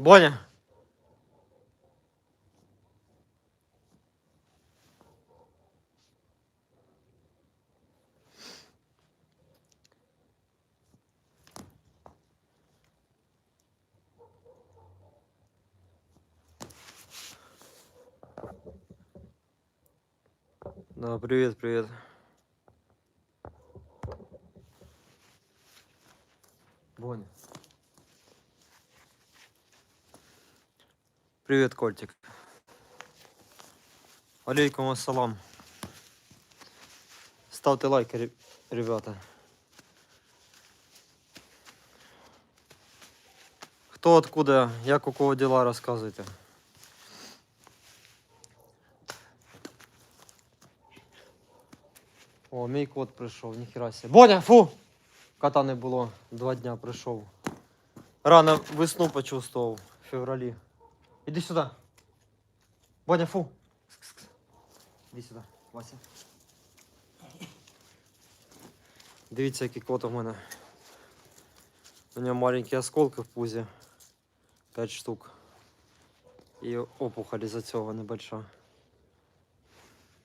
Боня. Да, привет, привет. Боня. Привет, котик. Алейкум ассалам. Ставьте лайки, ребята. Хто откуда, як у кого дела, розказуйте. О, мій кот прийшов, ніхіра себе. Боня, фу! Кота не було, два дня прийшов. Рано весну почувствував в февралі. Іди сюди. Боня, фу. Іди сюди, Вася. Дивіться, який кот у мене. У нього маленькі осколки в пузі. 5 штук. І опухоль із-за цього небольша.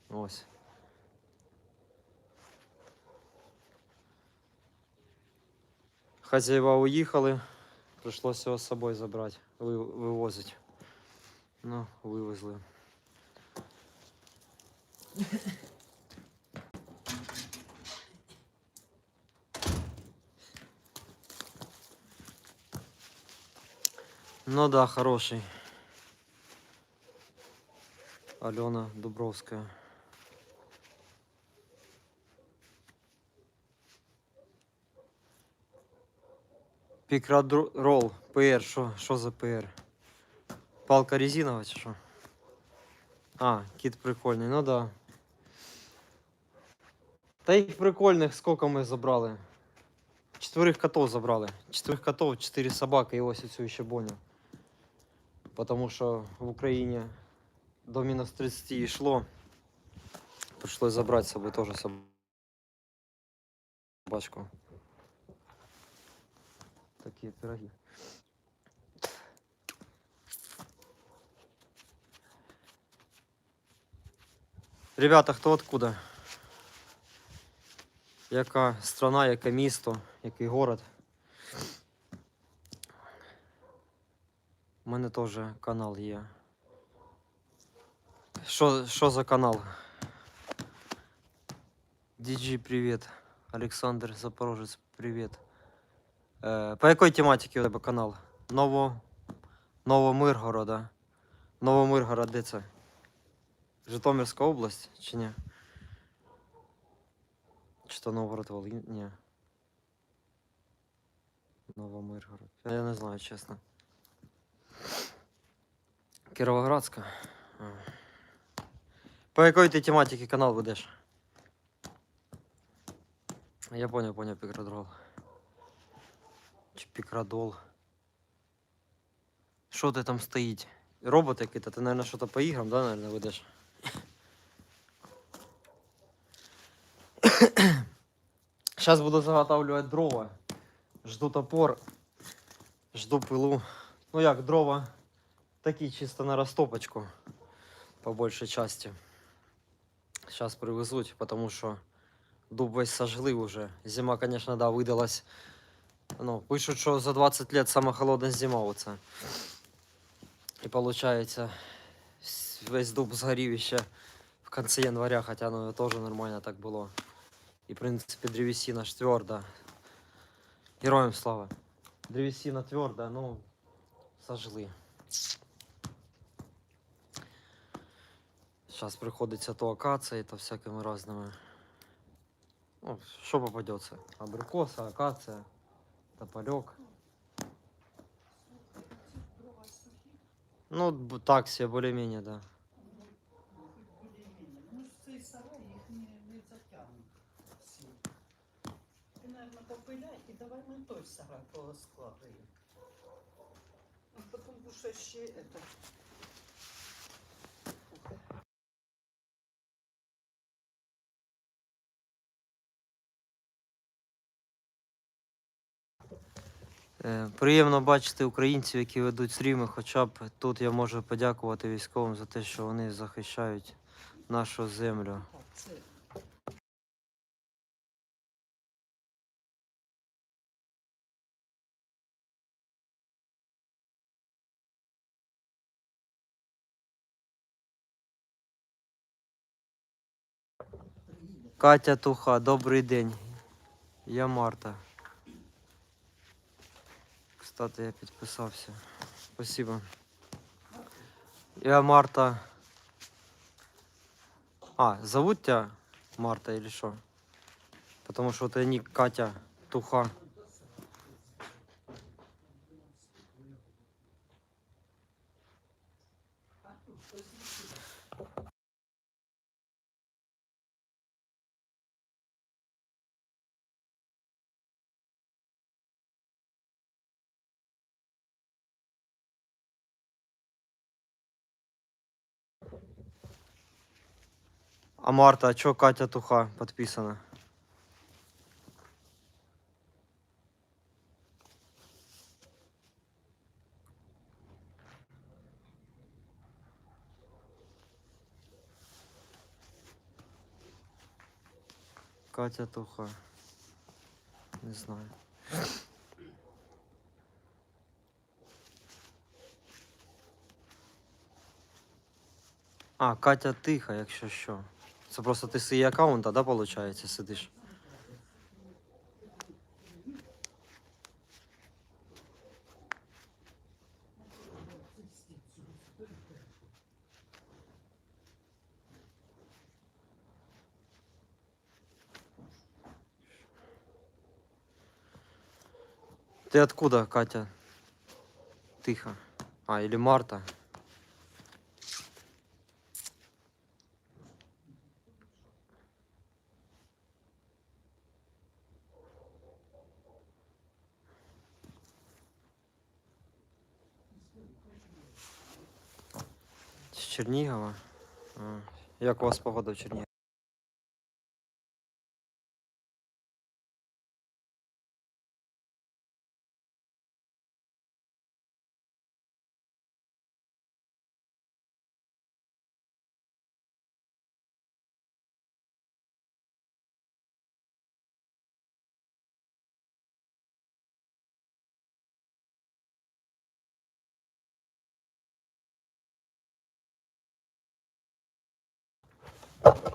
Ось. Хазяїва уїхали, прийшлося його з собою забрати, ви- вивозити. Ну, вивезли. Ну да, хороший. Алена Дубровская. Пікрадрол, ПР, що, що за ПР? Палка резинова чи що? А, кіт прикольний, ну да. Та їх прикольних скільки ми забрали? Четверых котов забрали. Четверых котов, четыре собаки і ось оцю ще Боню. Потому що в Україні до мінус 30 йшло. Пришлось забрати з собою теж собачку. Такі пироги. Ребята, хто откуда? Яка страна, яке місто, який город? У мене теж канал є. Що, що за канал? DG, привіт. Олександр Запорожець, привіт. Е, по якій тематиці у тебе канал? Ново... Новомиргорода. Новомиргород, де це? Житомирська область чи ні? Чи то Новгород Волинь? Ні. Новомиргород. Я не знаю, чесно. Кіровоградська. По якій ти тематиці канал ведеш? Я понял, понял, пікродрол. Чи пікрадол. Що ти там стоїть? Робот який-то, ти, наверное, що-то по іграм, да, наверное, ведеш? Сейчас буду заготавливать дрова. Жду топор. Жду пилу. Ну як, дрова такі чисто на растопочку. По большей части. Сейчас привезуть, потому что дуб весь сожгли уже. Зима, конечно, да, выдалась. Ну, пишуть, що за 20 лет сама холодна зима оце. І получается, весь дуб згорів ще в конце января, хотя ну теж нормально так було. І, в принципі, древесина ж тверда. Героям слава. Древесина тверда, ну, сожгли. Сейчас приходится то акация, то всякими разными. Ну, что попадется? Абрикоса, акация, тополек. Ну, так себе, более-менее, да. Мабуть, попиляй і давай ми той сарай поскладаємо. А потім що ще это. Е, Приємно бачити українців, які ведуть стріми. Хоча б тут я можу подякувати військовим за те, що вони захищають нашу землю. Катя Туха, добрий день. Я Марта. Кстати, я підписався. Спасибо. Я Марта. А, зовут тебя Марта или что? Потому что это ник Катя Туха. А Марта, а чё Катя Туха подписана? Катя Туха. Не знаю. А, Катя тиха, якщо що. Це просто ти з її аккаунта, да, виходить, сидиш? Ты откуда, Катя? Тихо. А, или Марта? Чернігова? Як у вас погода в Чернігові?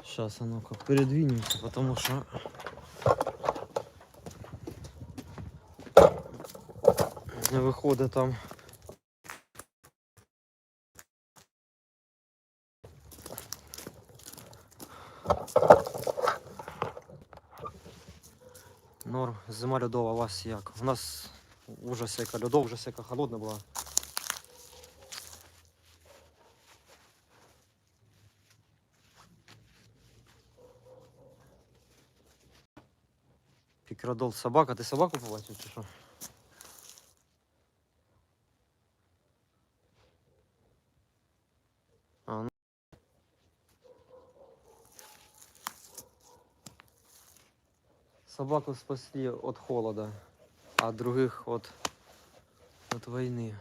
Сейчас, а ну-ка, передвинемся, потому что... Виходить там. Норм, зима льодова, у вас як? У нас ужас яка льодова, ужас яка холодна була. Пікрадол собака. Ти собаку побачив чи що? Собаку спасли от холода, а других от, от войны.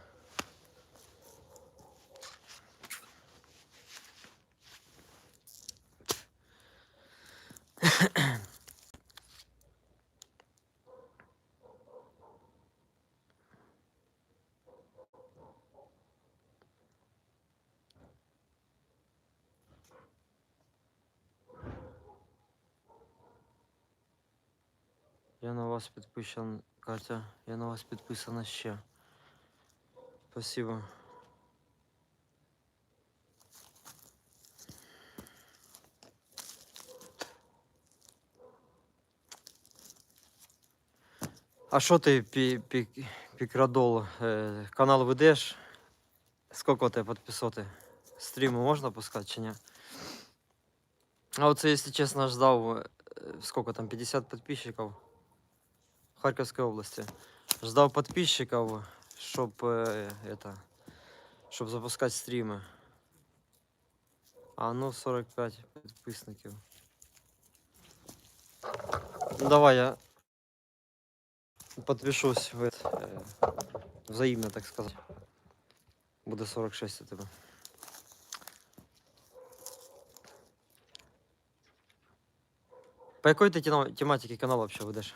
Я на вас підписан, Катя. Я на вас підписана ще. Спасибо. А що ти пі, пі, пікрадол? Е, канал ведеш? Скільки у тебе підписоти? Стріми можна пускати чи ні? А оце, якщо чесно, ждав, е, сколько там, 50 підписчиків? Харьковской области. Ждал подписчиков, чтобы это, чтобы запускать стримы. А ну 45 підписників. Ну давай я. Подпишусь в это, э, взаимно, так сказать. Буде 46 у тебе. По якої ти тіна- тематиці канал вообще ведеш?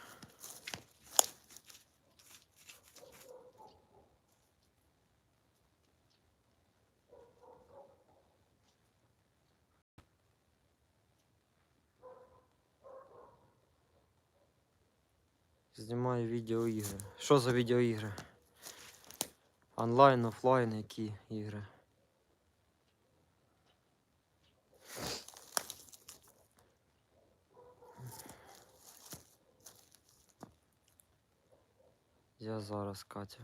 Знімаю відеоігри. Що за відеоігри? Онлайн, офлайн, які ігри? Я зараз, Катя.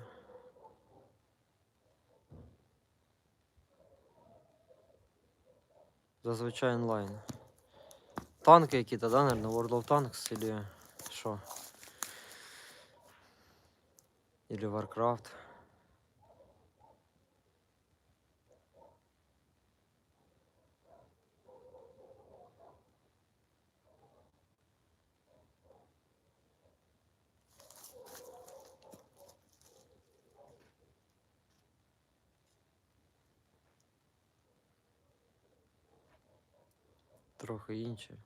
Зазвичай онлайн. Танки які-то, да, наверное, World of Tanks или що? Или Warcraft. Трохи інші.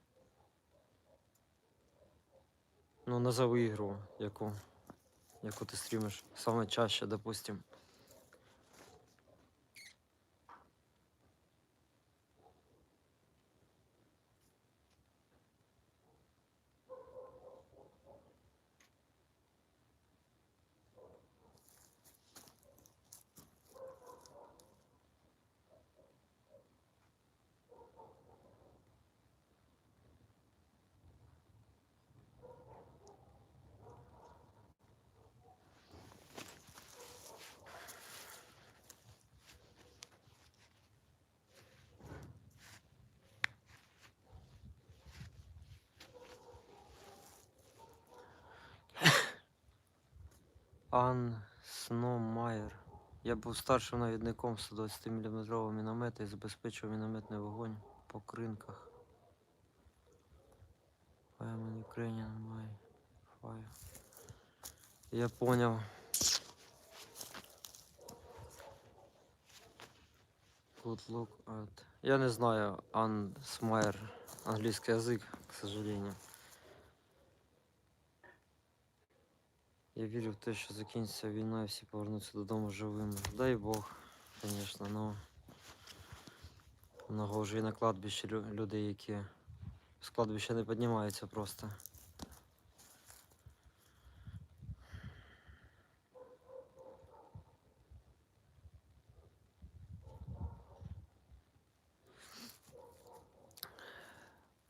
Ну, назови ігру, яку, яку ти стрімиш саме чаще, допустим. Ан Сномайер. Я був старшим навідником 120 мм міномета і забезпечував мінометний вогонь по кринках. I Ukrainian, my fire. Я понял. Good look at... Я не знаю Ан Смайер английский язык, к сожалению. Я вірю в те, що закінчиться війна і всі повернуться додому живими. Дай Бог, звісно, ну много вже і на кладбищі людей, які з кладбища не піднімаються просто.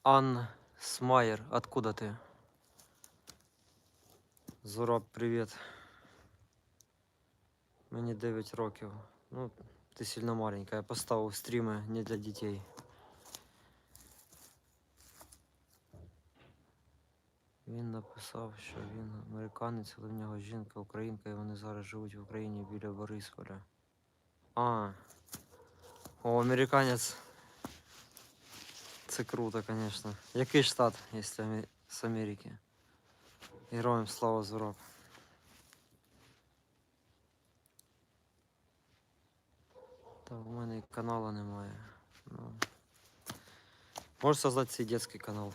Ан Смайер, откуда ти? Зураб, привіт. Мені 9 років. Ну, ти сильно маленька. Я поставив стріми не для дітей. Він написав, що він американець, але в нього жінка українка, і вони зараз живуть в Україні біля Борисполя. А. О, американець. Це круто, звісно. Який штат, якщо з Америки? Героям слава Зураб. Та в мене і каналу немає. Ну. Можеш создати свій детський канал.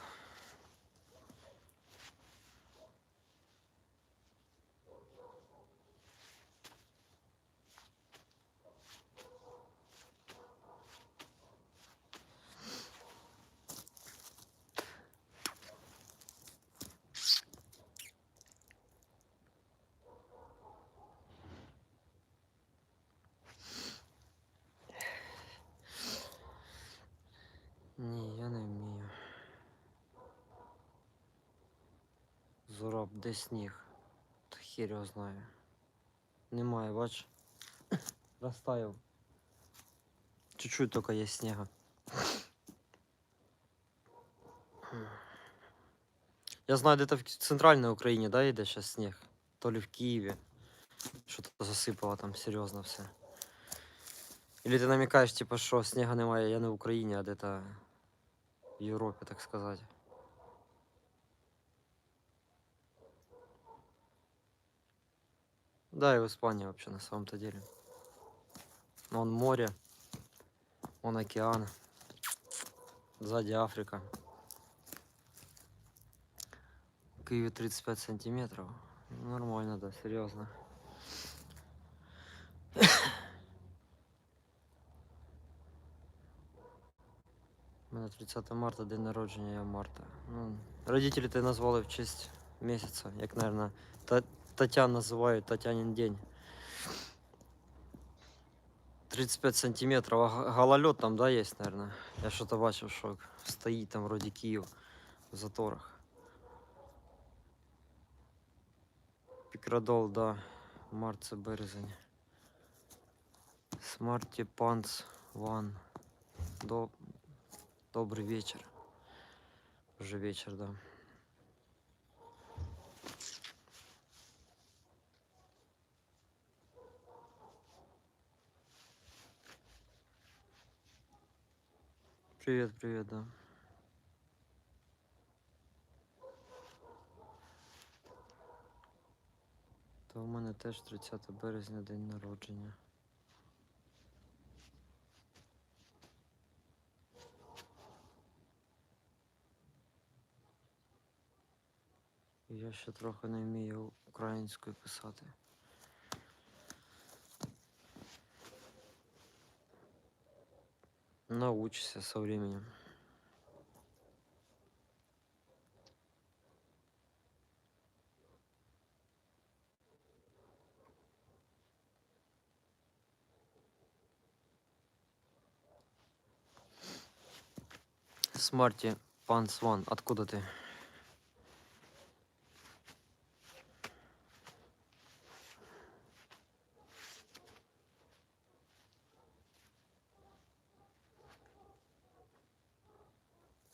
Зураб, де сніг? Та хір його знає. Немає, бач. Розтаяв. Чуть-чуть тільки є снега. Я знаю, де-то в центральній Україні, да, йде зараз сніг. То ли в Києві. Що-то засипало там серйозно все. Или ти намікаєш, типа, що снега немає, я не в Україні, а де-то в Європі, так сказати. Да, и в Испании вообще на самом-то деле. Вон море, вон океан, сзади Африка. В Киеве 35 сантиметров. Нормально, да, серьезно. У мене 30 марта, день народження, я Марта. Ну, родителі ти назвали в честь місяця, як, наверное, Та- Татян називають Татянин день. 35 сантиметров, а г- гололед там, да, есть, наверное? Я что-то бачив, що стоїть там вроде Київ в заторах. Пікрадол, да. Март це березень. Смарті Панц Ван. До... Добрый вечер. Уже вечер, да. Привет, привет, да. То в мене теж 30 березня день народження. Я ще трохи не вмію українською писати. Научишься со временем. Смарти Панс Ван, откуда ты?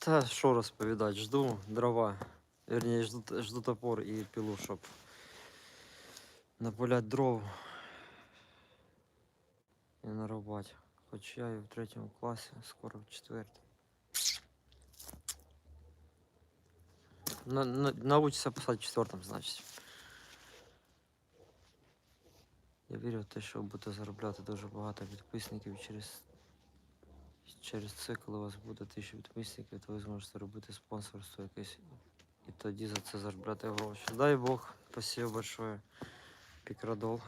Та що розповідати, жду дрова. Верніше, жду, жду топор і пилу, щоб напилять дров і нарубати. Хоч я і в третьому класі, скоро в четвертому. На, на, научиться писати в четвертому, значить. Я вірю в те, що будете заробляти дуже багато підписників через через це, коли у вас буде тисяча підписників, то ви зможете робити спонсорство якесь. І тоді за це заробляти гроші. Дай Бог, спасибо большое. Пікрадол.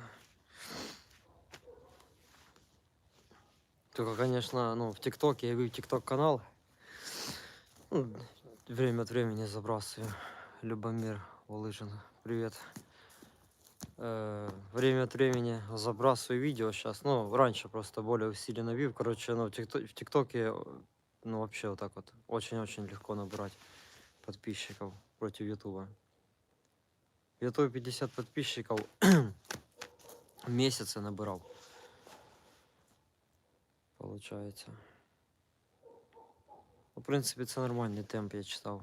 Только, конечно, ну, в ТикТоке, я вел ТикТок канал. Ну, время от времени забрасываю. Любомир Волыжин. Привет. Э, время от времени забрасываю видео сейчас. Ну, раньше просто более усиленно вив. Короче, ну, в, тикто- в ТикТоке, э, ну, вообще вот так вот, очень-очень легко набрать подписчиков против Ютуба. В Ютубе 50 подписчиков месяца набирал. Получается. Ну, В принципі, це нормальний темп, я читав.